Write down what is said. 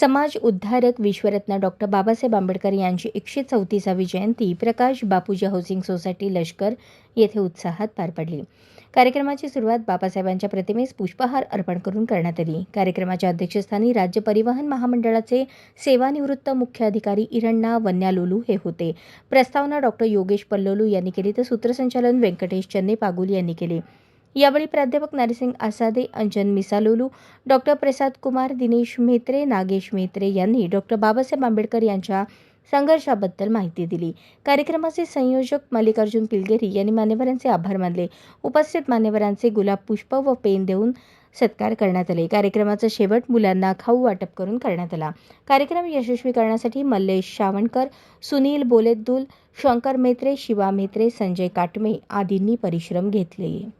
समाज उद्धारक विश्वरत्न डॉक्टर बाबासाहेब आंबेडकर यांची एकशे चौतीसावी जयंती प्रकाश बापूजी हाऊसिंग सोसायटी लष्कर येथे उत्साहात पार पडली. कार्यक्रमाची सुरुवात बाबासाहेबांच्या प्रतिमेस पुष्पहार अर्पण करून करण्यात आली. कार्यक्रमाच्या अध्यक्षस्थानी राज्य परिवहन महामंडळाचे सेवानिवृत्त मुख्य अधिकारी इरण्णा वन्यालोलू हे होते. प्रस्तावना डॉक्टर योगेश पल्लोलू यांनी केली तर सूत्रसंचालन व्यंकटेश चन्ने पागुल यांनी केले. यावेळी प्राध्यापक नरसिंग आसादे अंजन मिसालोलू डॉक्टर प्रसाद कुमार दिनेश म्हेत्रे नागेश म्हेत्रे यांनी डॉक्टर बाबासाहेब आंबेडकर यांच्या संघर्षाबद्दल माहिती दिली. कार्यक्रमाचे संयोजक मल्लिकार्जुन पिलगेरी यांनी मान्यवरांचे आभार मानले. उपस्थित मान्यवरांचे गुलाब पुष्प व पेन देऊन सत्कार करण्यात आले. कार्यक्रमाचा शेवट मुलांना खाऊ वाटप करून करण्यात आला. कार्यक्रम यशस्वी करण्यासाठी मल्लेश श्रावणकर सुनील बोलेदुल शंकर मेत्रे शिवा मेत्रे संजय काटमे आदींनी परिश्रम घेतले.